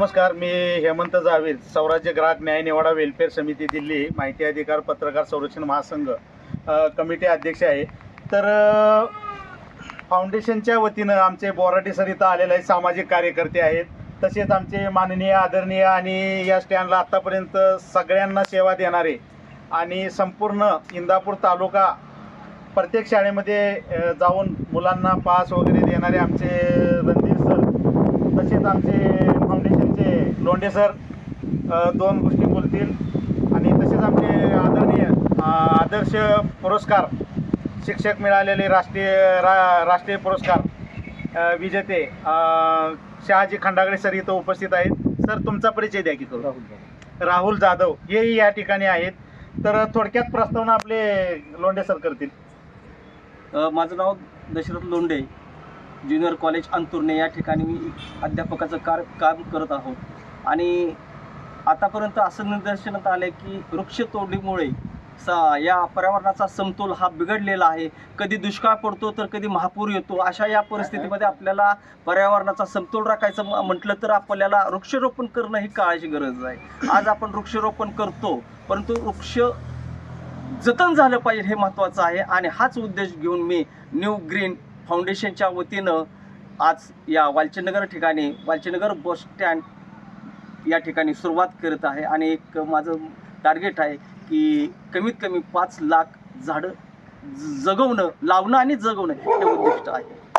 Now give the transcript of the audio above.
नमस्कार मी हेमंत जावीर स्वराज्य ग्राहक न्याय निवाडा वेलफेअर समिती दिल्ली माहिती अधिकार पत्रकार संरक्षण महासंघ कमिटी अध्यक्ष आहे. तर फाउंडेशनच्या वतीनं आमचे बोराटे सर इथं आलेले आहेत सामाजिक कार्यकर्ते आहेत. तसेच आमचे माननीय आदरणीय आणि या स्टँडला आत्तापर्यंत सगळ्यांना सेवा देणारे आणि संपूर्ण इंदापूर तालुका प्रत्येक शाळेमध्ये जाऊन मुलांना पास वगैरे देणारे आमचे रणधीर सर तसेच आमचे लोंढे सर दोन गोष्टी बोलतील. आणि तसेच आमचे आदरणीय आदर्श पुरस्कार शिक्षक मिळालेले राष्ट्रीय रा राष्ट्रीय पुरस्कार विजेते शहाजी खंडागळे सर इथं उपस्थित आहेत. सर तुमचा परिचय द्या की करू राहुल जाधव. हेही या ठिकाणी आहेत. तर थोडक्यात प्रस्तावना आपले लोंढे सर करतील. माझं नाव दशरथ लोंढे ज्युनियर कॉलेज अंतुर्णे या ठिकाणी मी अध्यापकाचं कार काम करत आहोत. आणि आतापर्यंत असं निदर्शनात आलं आहे की वृक्षतोडीमुळे सा या पर्यावरणाचा समतोल हा बिघडलेला आहे. कधी दुष्काळ पडतो तर कधी महापूर येतो. अशा या परिस्थितीमध्ये आपल्याला पर्यावरणाचा समतोल राखायचं म- म्हटलं तर आपल्याला वृक्षारोपण करणं ही काळाची गरज आहे. आज आपण वृक्षरोपण करतो परंतु वृक्ष जतन झालं पाहिजे हे महत्त्वाचं आहे. आणि हाच उद्देश घेऊन मी न्यू ग्रीन फाउंडेशनच्या वतीनं आज या वालचंदनगर ठिकाणी वालचंदनगर बस स्टँड या ठिकाणी सुरुवात करत आहे आणि एक माझं टार्गेट आहे की कमीत कमी पाच लाख झाडं ज- जगवणं लावणं आणि जगवणं हे उद्दिष्ट आहे.